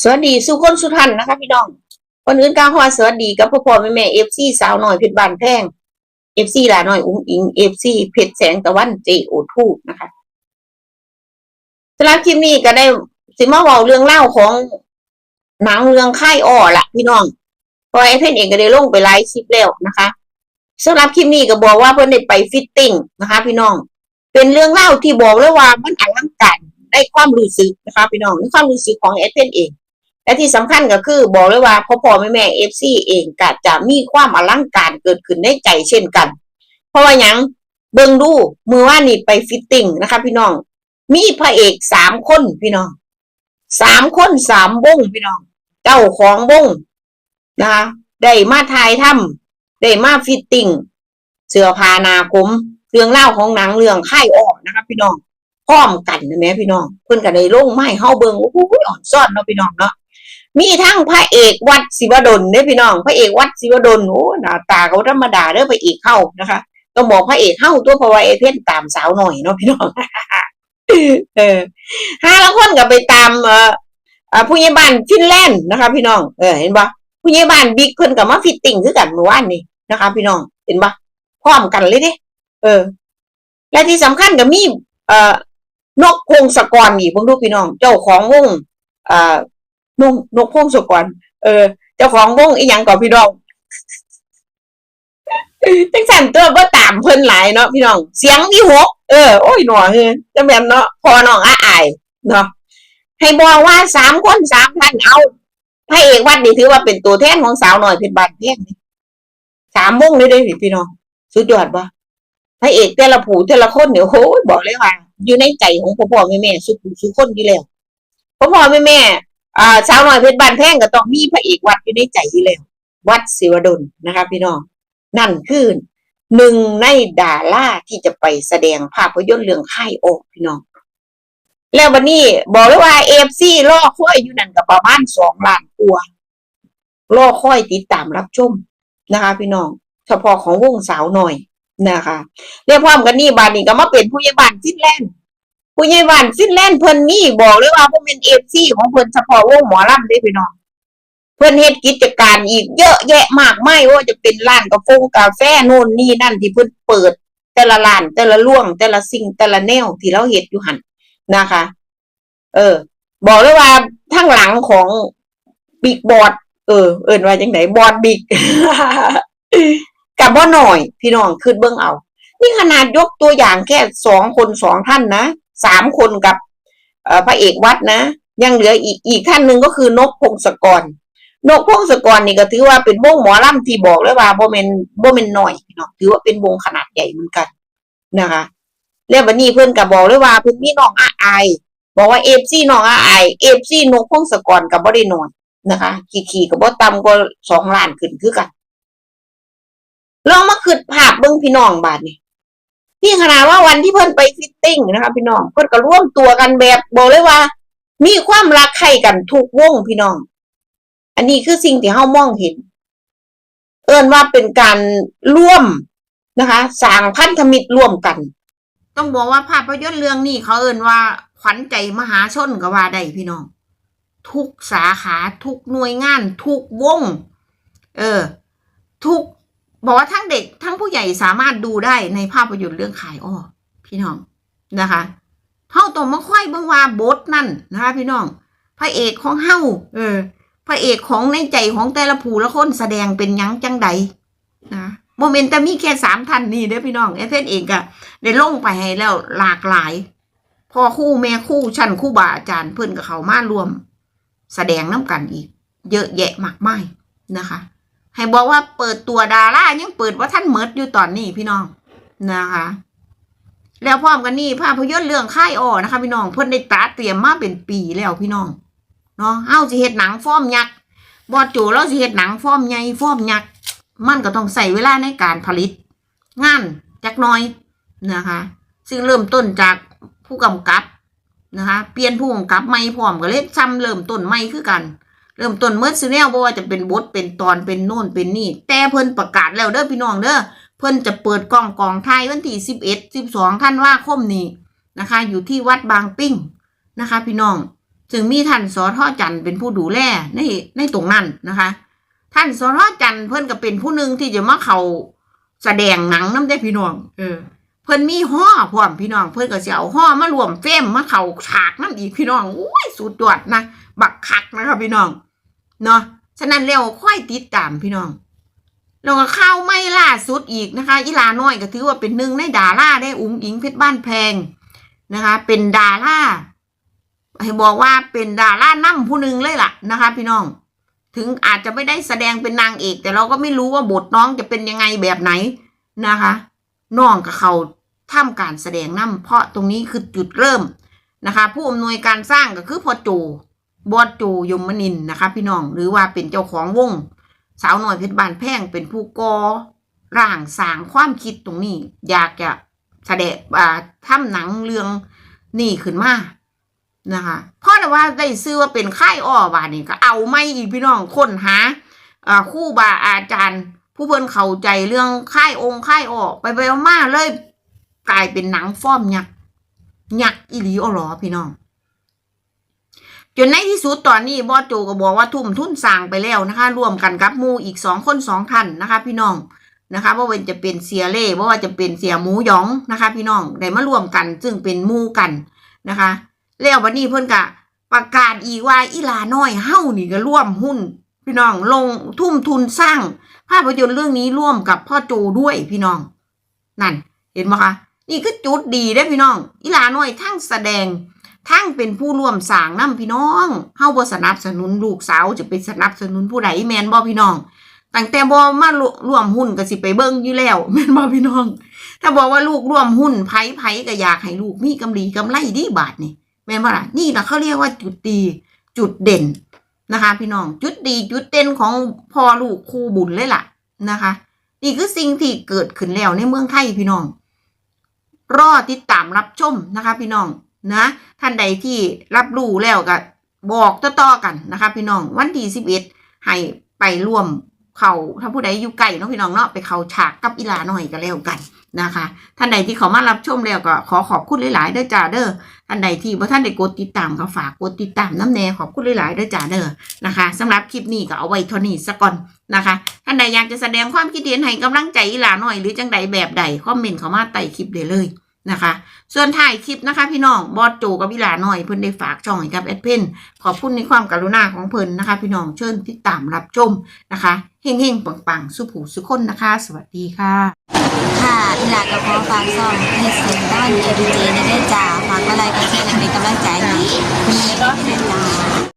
สวัสดีสุคนสุทันนะคะพี่น้องคนอื่นกาฮอสวัสดีกับพ่อพ่อแม่แม่เอฟซีสาวหน่อยเพชรบานแพงเอฟซีหลาหน่อยอุ้งอิงเอฟซีเพชรแสงตะวันเจโอทูนะคะสำหรับคลิปนี้ก็ได้สิมาเว้าเรื่องเล่าของหนังเรื่องค่ายอ้อละพี่น้องพราะไอเพนเองก็ได้ลงไปไลฟ์คลิปแล้วนะคะสำหรับคลิปนี้ก็บอกว่าเพิ่อนได้ไปฟิตติ้งนะคะ พี่น้อง เป็นเรื่องเล่าที่บอกเลยว่ามันอลังการได้ความรู้สึกนะคะ พี่น้องในความรู้สึกของไอเพนเอง และที่สำคัญก็คือบอกเลยว่าพ่อพ่อแม่แม่เอฟซีเองก็จะมีความอลังการเกิดขึ้นในใจเช่นกัน เพราะว่ายังเบิ่งดูมือว่านี่ไปฟิตติ้งนะคะ พี่น้อง มีพระเอกสามคนพี่น้องสามคนสามวงพี่น้อง เจ้าของวงนะคะได้มาถ่ายทำได้มาฟิตติ้งเสื้อผ้านาผมเรื่องเล่าของหนังเรื่องค่ายออกนะคะพี่น้องพร้อมกันนะแม่พี่น้อง เพิ่อนก็ได้ลงไม้เฮาเบิ่งโอ้โหอ่อนซ่อนเนาะพี่น้องเนาะ มีทั้งพระเอกวัดศิวดลเนี่ยพี่น้อง พระเอกวัดศิวดลโอ้หน้าตาเขาธรรมดาเด้อพระเอกเข้านะคะต้องบอกพระเอกเข้าตัวพระว่าเอเพ่นตามสาวหน่อยเนาะพี่น้องเออห้าละคนก็ไปตามเอ่อผู้ใหญ่บ้านฟินแลนด์นะคะ พี่น้องเออเห็นปะผู้ใหญ่บ้านบิ๊กเพิ่นก็มาฟิตติ้งคือกันเมื่อวานนี้นะคะ พี่น้องเห็นปะพร้อมกันเลยเด้เออ และที่สำคัญก็มีเอ่อนกพงศกรอีกเพิ่งดูพี่น้อง เจ้าของวงเอ่อ นกนกพงศกรเออ เจ้าของวงอีหยังก่อนพี่น้องจังสันตัวบ่ตามเพิ่นหลายเนาะพี่น้อง เสียงอีหกเออโอ้ยหนอเฮ้ยจะแม่นเนาะพอน้องอาอายเนาะให้บอกว่าสามคนสามท่านเอาพระเอกวัดนี่ถือว่าเป็นตัวแทนของสาวหน่อยเพชรบานเพียงนี่สามวงเลยเด้พี่น้องสุดยอดบ่พระเอกแต่ละผู้แต่ละคนเนี่ยโหยบอกเลยว่า อยู่ในใจของพ่อพ่อแม่แม่สุขุสุขคนอยู่แล้วพ่อพ่อแม่แม่ อ่าสาวน้อยเพชรบานแพงก็ต้องมีพระเอกวัดอยู่ในใจอยู่แล้ววัดศิวดลนะคะพี่น้อง นั่นคือหนึ่งในดาราที่จะไปแสดงภาพยนตร์เรื่องค่โอกพี่น้อง แล้ววันนี้บอกเลยว่าเอฟซีล่อค่อยอยู่นั่นกับประมาณสองล้านตัวล่อค่อยติดตามรับชมนะคะ พี่น้อง เฉพาะของวงสาวหน่อยนะคะเรียกพร้อมกันนี่บานนี้ก็มาเป็นผู้ใหญ่บ้านฟินแลนด์ ผู้ใหญ่บ้านฟินแลนด์เพิ่นนี่บอกเลยว่าเพิ่นเป็นเอฟซีของเพิ่นเฉพาะวงหมอลำเด้พี่น้องเพิ่นเฮ็ดกิจการอีกเยอะแยะมากมายว่าจะเป็นร้านกาแฟกาแฟโน่นนี่นั่นที่เพิ่นเปิด แต่ละร้านแต่ละล่วง แต่ละสิ่งแต่ละแนวที่เราเฮ็ดอยู่หันนะคะ เออ บอกเลยว่าทางหลังของบิ๊กบอดเออ เอิ้นว่าจังไดบอดบิ๊กกับบ่หน่อย พี่น้องคือเบิ่งเอา นี่ขนาดยกตัวอย่างแค่สองคนสองท่านนะ สามคนกับพระเอกวัดนะ ยังเหลืออีกอีกท่านหนึ่งก็คือนกพงศกร นกพงศกรนี่ก็ถือว่าเป็นวงหมอลำที่บอกเลยว่าโบ่แม่นบ่แม่นน้อยพี่น้องถือว่าเป็นวงขนาดใหญ่เหมือนกันนะคะแล้ววันนี้เพิ่อนก็บอกเลยว่าเพิ่อนมีน้องอาอบอกว่า FC น้องอาอาย FC นกพงศกรก็บ่ได้น้อยนะคะ ขี่ๆก็บ่ต่ำกว่าสองล้านขึ้นคือกันลองมาคิดภาพเบิ่งพี่น้องบาดนี้ นี่ขนาดว่าวันที่เพิ่นไปฟิตติ้งนะคะพี่น้องเพิ่นก็ร่วมตัวกันแบบบอกเลยว่า มีความรักใคร่กันทุกวงพี่น้อง อันนี้คือสิ่งที่เฮามองเห็น เอิ้นว่าเป็นการร่วมนะคะสร้างพันธมิตรร่วมกัน ต้องบอกว่าภาพยนตร์เรื่องนี้เขาเอิ้นว่าขวัญใจมหาชนก็ว่าได้พี่น้อง ทุกสาขาทุกหน่วยงาน ทุกวง เออ ทุก บอกว่าทั้งเด็กทั้งผู้ใหญ่สามารถดูได้ในภาพยนตร์เรื่องขายอ้อพี่น้องนะคะเฮาต้องมาค่อยเบิ่งว่าบทนั่นนะคะพี่น้อง พระเอกของเฮาเออ พระเอกของในใจของแต่ละผู้ละคนแสดงเป็นยังจังใดนะโมเมนต์แต่มีแค่สามท่านนี่เด้อพี่น้องเอฟเอเองก็ได้ลงไปให้แล้วหลากหลายพ่อคู่แม่คู่ชั้นคู่บาอาจารย์เพิ่อนกับเขามารวม แสดงน้ำกันอีก เยอะแยะมากมายนะคะ ให้บอกว่าเปิดตัวดารายังเปิดว่าท่านเมิดอยู่ตอนนี้พี่น้องนะคะ แล้วพร้อมกันนี่ภาพยนตร์เรื่องค่ายอ้อนะคะ พี่น้องเพิ่นได้ตาเตรียมมาเป็นปีแล้วพี่น้องเนาะเฮาสิเฮ็ดหนังฟอร์มยักษ์บอดโจเราสิเฮ็ดหนังฟอร์มใหญ่ฟอร์มยักษ์มันก็ต้องใส่เวลาในการผลิต งานจักน้อยนะคะ ซึ่งเริ่มต้นจากผู้กำกับนะคะ เปลี่ยนผู้กำกับใหม่พร้อมก็เลยซ้ำเริ่มต้นใหม่คือกัน เริ่มต้นเมื่อซีแนลบ่ว่าจะเป็นบทเป็นตอนเป็นโน่นเป็นนี่ แต่เพิ่นประกาศแล้วเด้อพี่น้องเด้อเพิ่นจะเปิดกล้องกองไทยวันที่สิบเอ็ดสิบสองธันวาคมนี้นะคะ อยู่ที่วัดบางปิ้งนะคะ พี่น้องซึ่งมีท่านสอท่อจันทร์เป็นผู้ดูแลในในตรงนั้นนะคะ ท่านสอท่อจันทร์เพิ่นก็เป็นผู้หนึ่งที่จะมาเขาแสดงหนังน้ำได้พี่น้องเออเพิ่นมีห่อพร้อมพี่น้อง เพิ่นก็สิเอาห่อมารวมเฟรมมาเข้าฉากนั่นอีกพี่น้องอุ้ยสุดยอดนะ บักคักนะครับพี่น้อง เนาะฉะนั้นแล้วค่อยติดตามพี่น้องแล้วก็ข้าวไม่ล่าสุดอีกนะคะอีลาน้อยก็ถือว่าเป็นหนึ่งในดาราได้อุ้งอิงเพชรบ้านแพงนะคะ เป็นดาราให้บอกว่าเป็นดารานั่มผู้หนึ่งเลยล่ะนะคะ พี่น้อง ถึงอาจจะไม่ได้แสดงเป็นนางเอก แต่เราก็ไม่รู้ว่าบทน้องจะเป็นยังไงแบบไหนนะคะน้องกับเขาทำการแสดงนั่เพราะตรงนี้คือจุดเริ่มนะคะ ผู้อำนวยการสร้างก็คือพ่อโจ บอสโจยมนินนะคะ พี่น้องหรือว่าเป็นเจ้าของวง สาวหน่อยเพชรบานแพงเป็นผู้ก่อร่างสร้างความคิดตรงนี้ อยากจะแสดงอ่าทำหนังเรื่องนี่ขึ้นมานะคะเพราะแต่ว่าได้ซื้อว่าเป็นค่ายอ้อบาดนี่ก็เอาไม่อีกพี่น้องค้นหาคู่บาอาจารย์ ผู้เพิ่นเข้าใจเรื่องค่ายองค์ค่ายอ้อไปไปมาเลยกลายเป็นหนังฟอร์มยักษ์ยักษ์อีหลีอ๋อหรอพี่น้อง จนในที่สุดตอนนี้บอสโจก็บอกว่าทุ่มทุนสร้างไปแล้วนะคะร่วมกันกับมูอีกสองคนสองท่านนะคะ พี่น้องนะคะว่าเป็นจะเป็นเสียเล่ว่าจะเป็นเสียหมูหยองนะคะ พี่น้องได้มารวมกันซึ่งเป็นมูกันนะคะ แล้ววันนี้เพิ่อนกะประกาศอีว่าอีลาน้อยเฮ้านี่ก็ร่วมหุ้น พี่น้องลงทุ่มทุนสร้าง ภาพยนตร์เรื่องนี้ร่วมกับพ่อโจด้วยพี่น้อง นั่น เห็นไหมคะนี่คือจุดดีได้พี่น้องอีลาน้อยทั้งแสดง ทั้งเป็นผู้ร่วมสร้างน้ำพี่น้องเฮาบ่สนับสนุนลูกสาวจะไปสนับสนุนผู้ใดแม่นบ่พี่น้องตั้งแต่บ่มาร่วมหุ้นก็สิไปเบิ่งอยู่แล้วแม่นบ่พี่น้อง ถ้าบอกว่าลูกร่วมหุ้นไผไผก็อยากให้ลูกมีกำไรกำไรดีบาทนี่แม่นบ่ล่ะนี่ล่ะเขาเรียกว่าจุดดีจุดเด่นนะคะ พี่น้องจุดดีจุดเด่นของพ่อลูกคู่บุญเลยล่ะนะคะ นี่คือสิ่งที่เกิดขึ้นแล้วในเมืองไทยพี่น้อง รอติดตามรับชมนะคะ พี่น้อง นะท่านใดที่รับรู้แล้วก็บอกต่อๆกันนะคะ พี่น้องวันที่สิบเอ็ดให้ไปร่วมเขาถ้าผู้ใดอยู่ไกลเนาะพี่น้องเนาะไปเขาฉากกับอีลาหน่อยก็แล้วกันนะคะ ท่านใดที่เขามารับชมแล้วก็ขอขอบคุณหลายๆเด้อจ้าเด้อท่านใดที่ว่าท่านได้กดติดตามก็ฝากกดติดตามน้ำแน่ขอบคุณหลายๆเด้อจ้าเด้อนะคะสำหรับคลิปนี้ก็เอาไว้เท่านี้ซะก่อนนะคะ ท่านใดอยากจะแสดงความคิดเห็นให้กำลังใจอีลาหน่อย หรือจังใดแบบใดคอมเมนต์เขามาใต้คลิปเลยเลย นะคะ ส่วนถ่ายคลิปนะคะพี่น้องบอสโจกับวิลาหน่อยเพิ่นได้ฝากช่องให้กับแอดเพนขอบคุณในความกรุณาของเพิ่นนะคะ พี่น้องเชิญติดตามรับชมนะคะเฮงเฮงๆปังๆสุผูสุคนนะคะ สวัสดีค่ะ ค่ะอีหลากับพ่อฝากซ่อมเฮ็ดเสียงด้านเอดีเจในได้จ้าฝากอะไรก็แชร์และเป็นกำลังใจให้คุณแม่ก็เป็นจ้า